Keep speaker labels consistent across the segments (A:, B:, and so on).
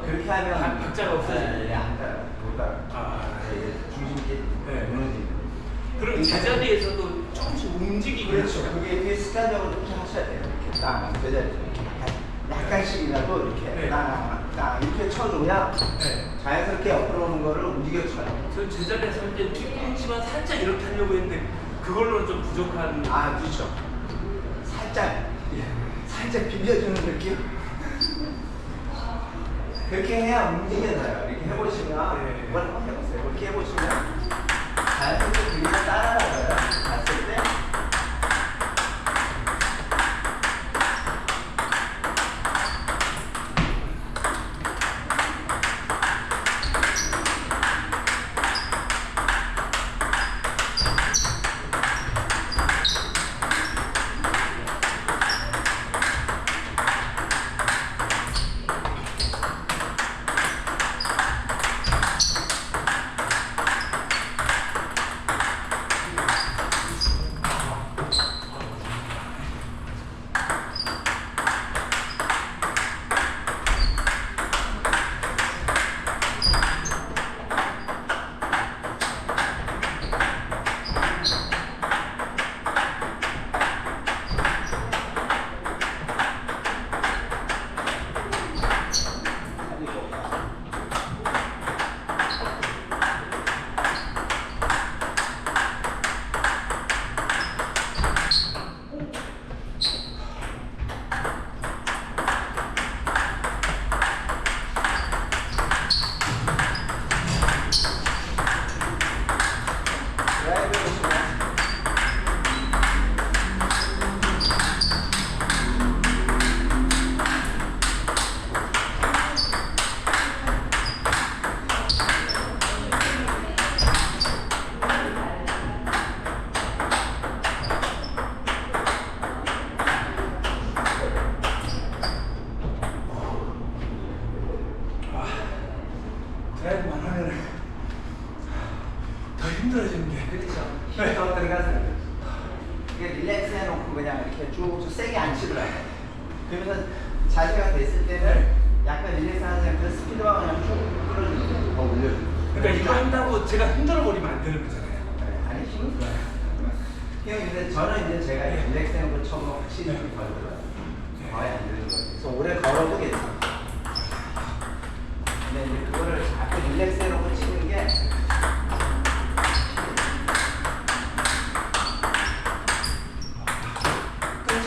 A: 그렇게 하면
B: 박- 박자가 없어지죠.
A: 네, 안 따라. 못 따라.
B: 아.
A: 네, 중심이
B: 네.
A: 무너지는.
B: 그럼 제자리에서도 조금씩 움직이고
A: 그렇죠. 그게 되게 습관적으로 좀 하셔야 돼요. 이렇게 이렇게 약간, 약간씩이라도 이렇게
B: 네.
A: 딱, 딱 이렇게 쳐줘야
B: 네.
A: 자연스럽게 옆으로 오는 거를 움직여 쳐요.
B: 저 제자리에서 이제 뒤꿈치만 살짝 이렇게 하려고 했는데 그걸로는 좀 부족한.
A: 아, 그렇죠. 살짝, 예, 살짝 비벼주는 느낌? 그렇게 해야 움직여져요. 이렇게 해보시면,
B: 네.
A: 이걸 한번 해보세요. 이렇게 해보시면, 자연스럽게 그림을 따라가요.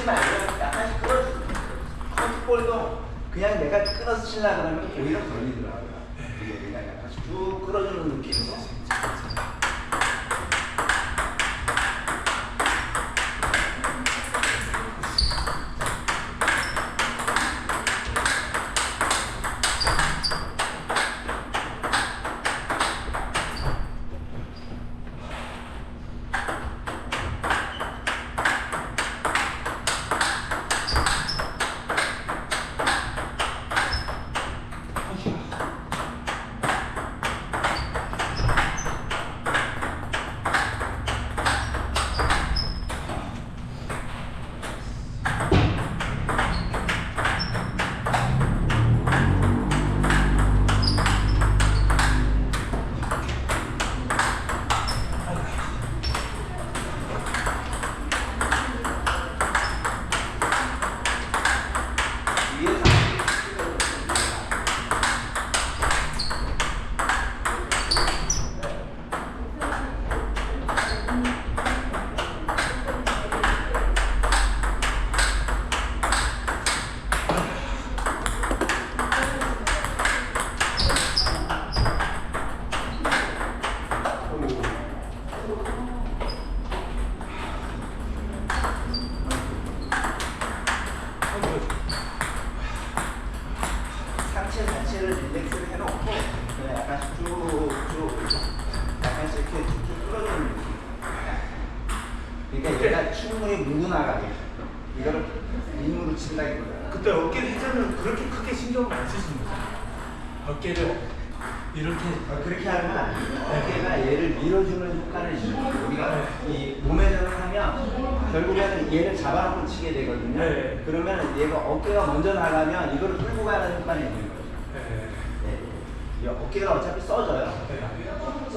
A: 끊지 말고 약간씩 끌어주고 컨트볼도 그냥 내가 끊어서 치려고 그러면 오히려 걸리더라고요. 이게 그냥 약간씩 쭉 끌어주는 느낌으로.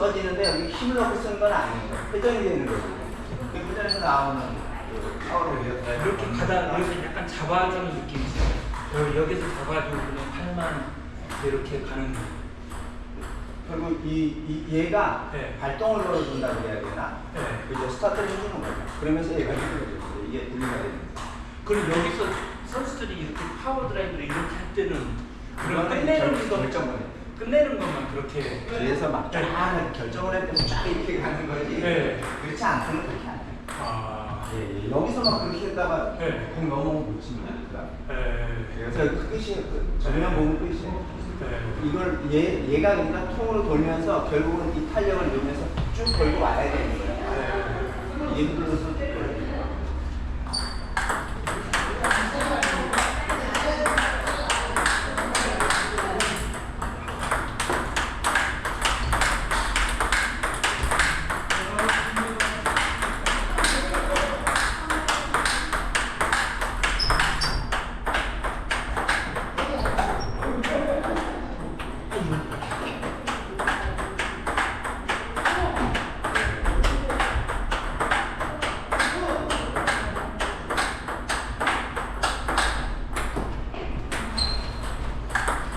A: 써지는데 여기 힘을 넣고 쓰는 건 아니에요. 회전이 되는 거죠. 그 회전에서 나오는 그 파워를 이렇게
B: 이렇게 가다 여기서 약간 잡아주는 느낌이 있어요. 여기- 여기서 잡아주고 그냥 팔만 이렇게 가는
A: 그리고 이, 이 얘가
B: 네.
A: 발동을 넣어준다고 해야 되나?
B: 네.
A: 그죠 스타트를 해주는 거죠. 그러면서 얘가 힘들어져요. 이게 분리가 되는 거죠.
B: 그리고 여기서 선수들이 이렇게 파워 드라이브를 이렇게 할 때는 그런 끝내는
A: 결-
B: 것
A: 결정을 해요.
B: 끝내는 것만 그렇게
A: 그래서 막
B: 네.
A: 쫙 결정을 할 때는 쫙 이렇게 가는 거지.
B: 네.
A: 그렇지 않고는 그렇게 안 해요.
B: 아
A: 예, 예. 여기서 막 그렇게 했다가
B: 네.
A: 공 넘어오면 못 칩니다.
B: 에,
A: 그래서 그 끝이 그 정면 보면 끝이
B: 네.
A: 이걸 얘 얘가 그러니까 통으로 돌면서 결국은 이 탄력을 이용해서 쭉 걸고 와야 되는 거예요.
B: 네.
A: 힘들어서 그래요.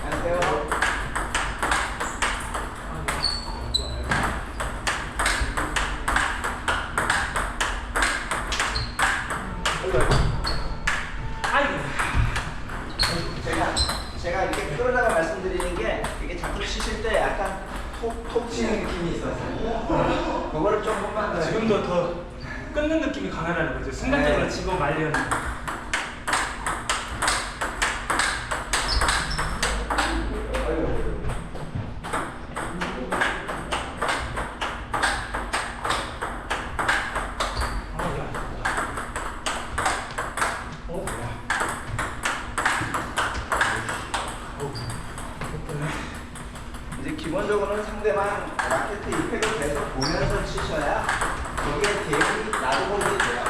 A: 안녕하세요.
B: 아이고
A: 제가 제가 이렇게 끌어다가 말씀드리는 게 이게 자꾸 치실 때 약간 톡, 톡 치는 느낌이 있어서 그거를 조금만 더
B: 지금도 더 끊는 느낌이 강하다는 거죠. 순간적으로
A: 네.
B: 치고 말려는. 어,
A: 이제 기본적으로는 상대방 라켓 이펙을 계속 보면서 치셔야 거기에 대응이 나도 모르게 돼요.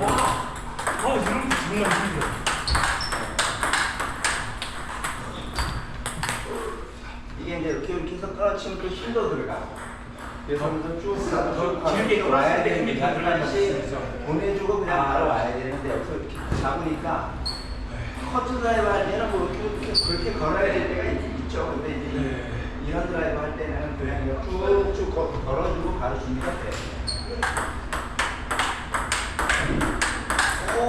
B: 와, 어, 이런 게 정말 힘들어.
A: 이게 이제 이렇게 이렇게 해서 끌어치면 또 힘도 들어가고 그래서 그래서 쭉 가서
B: 더
A: 쭉 가서
B: 길게
A: 또 와야
B: 끌었을 때
A: 되는데
B: 있어요.
A: 보내주고 그냥
B: 아.
A: 바로 와야 되는데 여기서 이렇게 잡으니까 커트 드라이브 할 때는 뭐 그렇게 걸어야 될 때가 있- 있죠 근데 이제
B: 네.
A: 이런 드라이브 할 때는 그냥 이거 쭉쭉 거- 걸어주고 바로 준비가 돼 오.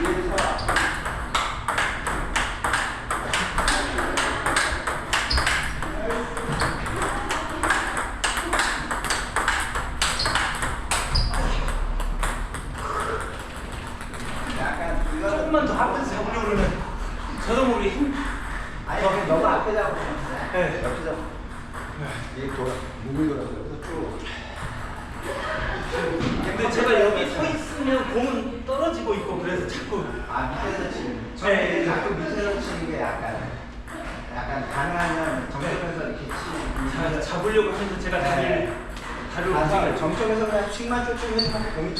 A: 위에서 약간 이거는
B: 조금만 더 앞에서 잡으려고 그러면 저도 모르게 힘.
A: 아니 그냥 너무 앞에 잡고
B: 네.
A: 옆에 잡고 이게 돌아 목을 돌아서 쭉
B: 근데 제가 여기 서 있으면 공은 떨어지고 있고 그래서 자꾸
A: 아 밑에서 치는
B: 네.
A: 자꾸 밑에서 치는 게 약간 약간 가능하면 정점에서 이렇게 치는
B: 자, 잡으려고 하면서 제가 다리를 다리를
A: 아,
B: 움직여요.
A: 정점에서 해주면 공이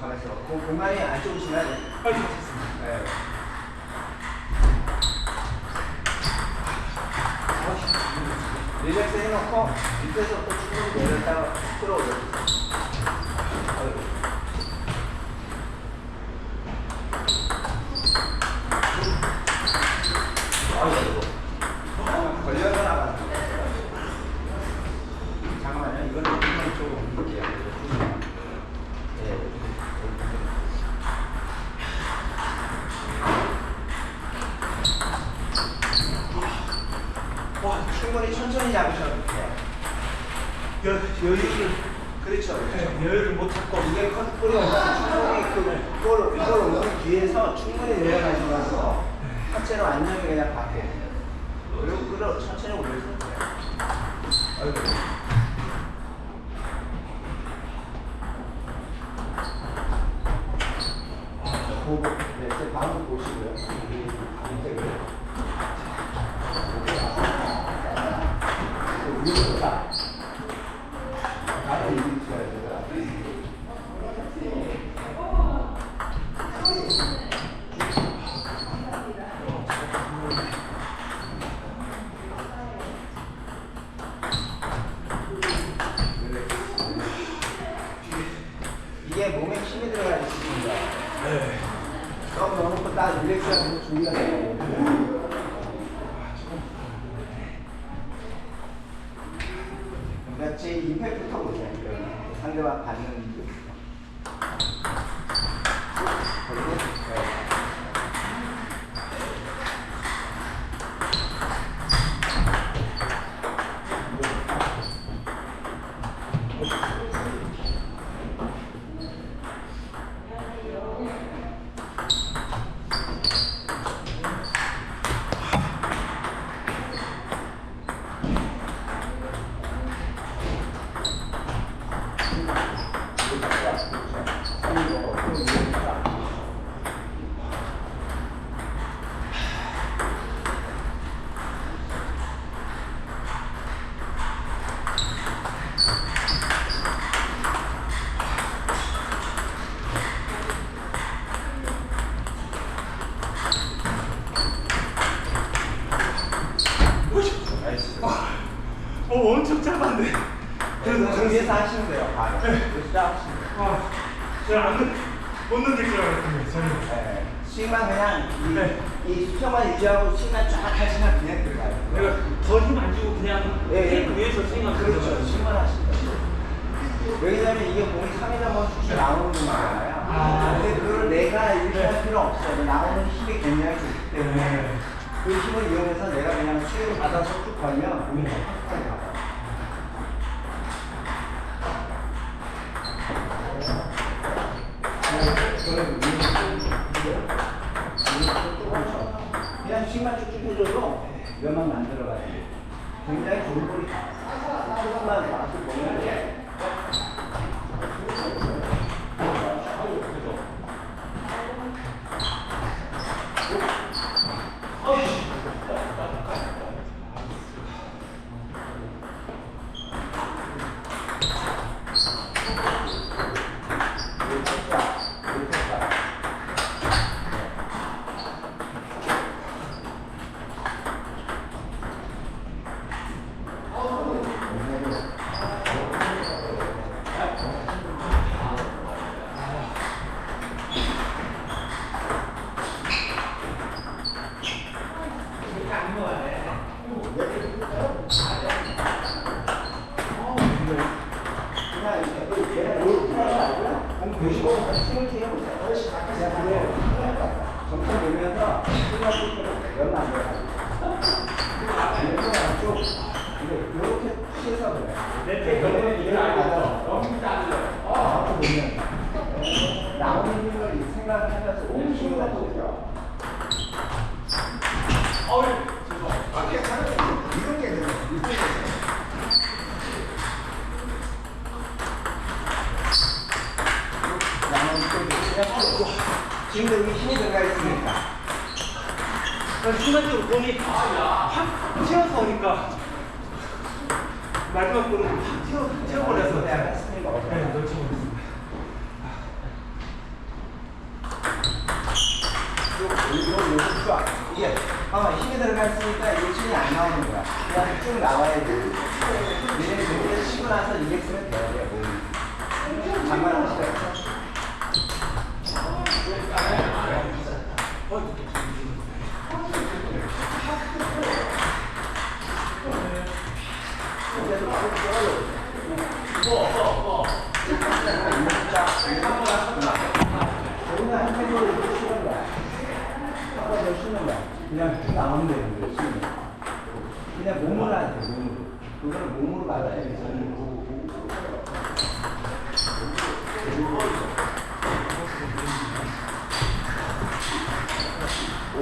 B: 가면서
A: 그 공간이 지나야 돼요.
B: 빨리 됐습니다.
A: 네. 릴렉스 해놓고 밑에서 또 충분히 내렸다가 끌어올려주세요. 어이구. 아이고. 걸려서 나가. 잠깐만요. 이거는 한번 쪽으로 옮길게요. 예. 와, 충분히 천천히 잡으셔도 돼요.
B: 여, 여유를,
A: 그렇죠.
B: 네,
A: 그렇죠.
B: 여유를 못 찾고.
A: 이게 컨트롤이 오면 충분히 그, 그걸, 그걸 오는 뒤에서 충분히 내려가시면서 하체로 안정이 그냥 받고 그리고 끌어 천천히 올려주면 돼요. 이게 몸에 힘이 들어가야 되습니다
B: 네.
A: 너무 넣어놓고 딱 릴렉스하고 준비가 되고. 그러니까 제 임팩트부터 보세요. 상대방 받는 그. 그리고, 네. 나이스.
B: 어, 엄청 짧았네.
A: 그래서 준비해서 하시면 돼요. 바로. 시작하시면 돼요.
B: 와, 제가 안, 못 넘길 줄 알았거든요, 저는.
A: 네. 스윙만 그냥 이,
B: 네.
A: 이 수평만 유지하고 스윙만 쫙 하시면 그냥 들어가요.
B: 내가 더 힘 안 주고 그냥
A: 예, 예.
B: 테이프 위에서 스윙하면
A: 그렇죠. 하시면 돼요. 왜냐면 이게 공이 3일 한번 쭉쭉 나오는 거잖아요.
B: 아.
A: 근데 그걸 내가 이렇게
B: 네.
A: 할 필요 없어요. 나오는 힘이 굉장히 좋기 때문에
B: 네.
A: 그 힘을 이용해서 내가 그냥 스윙을 받아서 쭉 걸면 공이 팍팍하게 나가요. 그냥 스윙만 쭉쭉 해줘도 몇만 만들어가지고 굉 장히 좋은 생각을 연안 돼요. 이렇게 쭉 이렇게 피해서 그래.
B: 내
A: 그러면 이해를 안 하죠. 앞으로 보면 나오는 힘을 생각하면서 옮기는 거죠. 아, 괜찮아요. 이런 게 돼요. 이런 게 돼요. 나는 또 지금 여기 힘이 있으니까
B: 그래서 순간적으로 공이 확 튀어서 오니까 마지막 공은 확 튀어, 튀어버려서 네,
A: 요즘 좋아. 이게 어, 힘이 이게 춤이 안 나오는 거야. 그냥 쭉 나와야 돼. 얘네 저기에 치고 나서 이게 쓰면 돼요. 내 몸이. 여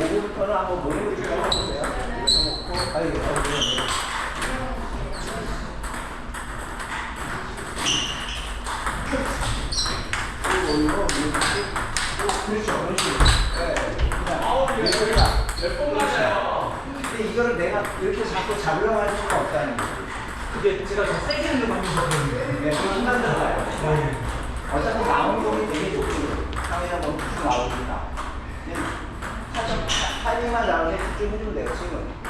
A: 오후부터는 한번 몸으로 좀 해보세요. 그리고 올리고, 이렇게. 그렇죠, 식으로. 네, 그냥 이거야. 몇번 맞아요. 근데 이거를 내가 이렇게 자꾸 잡으려고 할 수가 없다는 거지.
B: 근데 제가 더 세게 하는 방법이
A: 네, 그 힘만 들어가요.
B: 네.
A: 어차피 나온 공이 되게 좋고, 너무 쭉 나오니까. 근데 살짝 타- 타이밍만 나오게 쭉